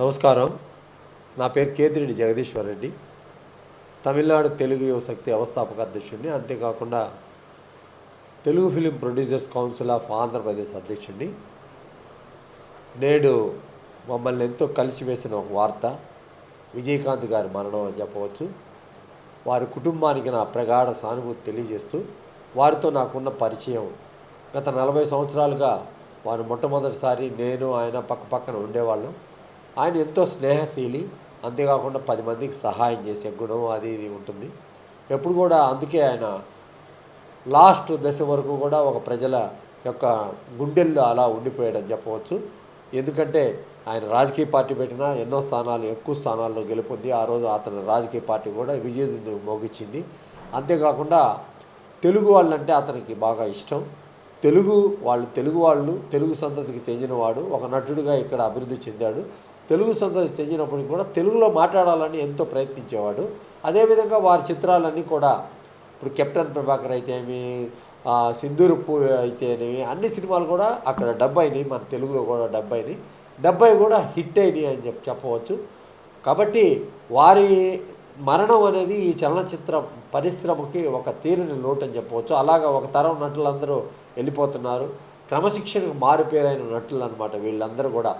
నమస్కారం. నా పేరు కేతిరెడ్డి జగదీశ్వర్ రెడ్డి. తమిళనాడు తెలుగు యువశక్తి వ్యవస్థాపక అధ్యక్షుడిని అంతేకాకుండా Telugu film producers council of Andhra Pradesh అధ్యక్షుడిని. నేడు మమ్మల్ని ఎంతో కలిసివేసిన ఒక వార్త విజయకాంత్ గారి మరణం అని చెప్పవచ్చు. వారి కుటుంబానికి నా ప్రగాఢ సానుభూతి తెలియజేస్తూ వారితో నాకున్న పరిచయం. గత నలభై సంవత్సరాలుగా వారు మొట్టమొదటిసారి నేను ఆయన పక్క పక్కన ఉండేవాళ్ళం. ఆయన ఎంతో స్నేహశీలి అంతేకాకుండా పది మందికి సహాయం చేసే గుణం అది ఇది ఉంటుంది. ఎప్పుడు కూడా అందుకే ఆయన లాస్ట్ దశ వరకు కూడా ఒక ప్రజల యొక్క గుండెల్లో అలా ఉండిపోయాడని చెప్పవచ్చు. ఎందుకంటే ఆయన రాజకీయ పార్టీ పెట్టినా ఎన్నో స్థానాలు ఎక్కువ స్థానాల్లో గెలుపొంది ఆ రోజు అతని రాజకీయ పార్టీ కూడా విజయం మోగించింది. అంతేకాకుండా తెలుగు వాళ్ళంటే అతనికి బాగా ఇష్టం. తెలుగు వాళ్ళు తెలుగు వాళ్ళు తెలుగు సంతతికి చెందినవాడు ఒక నటుడిగా ఇక్కడ అభివృద్ధి చెందాడు. తెలుగు సంతతికి చెందినప్పటికి కూడా తెలుగులో మాట్లాడాలని ఎంతో ప్రయత్నించేవాడు. అదేవిధంగా వారి చిత్రాలన్నీ కూడా ఇప్పుడు కెప్టెన్ ప్రభాకర్ అయితేమి సింధూరు పూ అయితేనేమి అన్ని సినిమాలు కూడా అక్కడ డబ్బైని మన తెలుగులో కూడా డబ్బైని డెబ్బై కూడా హిట్ అయినాయి అని చెప్పి చెప్పవచ్చు. కాబట్టి వారి మరణం అనేది ఈ చలనచిత్ర పరిశ్రమకి ఒక తీరని లోటు అని చెప్పవచ్చు. అలాగా ఒక తరం నటులందరూ వెళ్ళిపోతున్నారు. క్రమశిక్షణకు మారుపేరైన నటులు అనమాట వీళ్ళందరూ కూడా.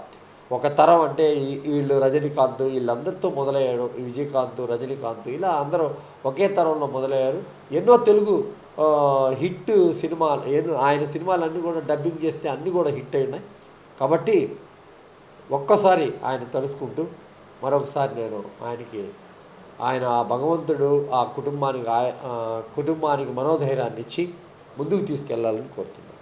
ఒక తరం అంటే వీళ్ళు రజనీకాంత్ వీళ్ళందరితో మొదలయ్యారు. విజయకాంత్ రజనీకాంత్ ఇలా అందరూ ఒకే తరంలో మొదలయ్యారు. ఎన్నో తెలుగు హిట్ సినిమాలు ఎన్నో ఆయన సినిమాలన్నీ కూడా డబ్బింగ్ చేస్తే అన్నీ కూడా హిట్ అయినాయి కాబట్టి ఒక్కసారి ఆయన తలుసుకుంటూ మరొకసారి నేను ఆయనకి ఆయన ఆ భగవంతుడు ఆ కుటుంబానికి కుటుంబానికి మనోధైర్యాన్ని ఇచ్చి ముందుకు తీసుకెళ్ళాలని కోరుతున్నాను.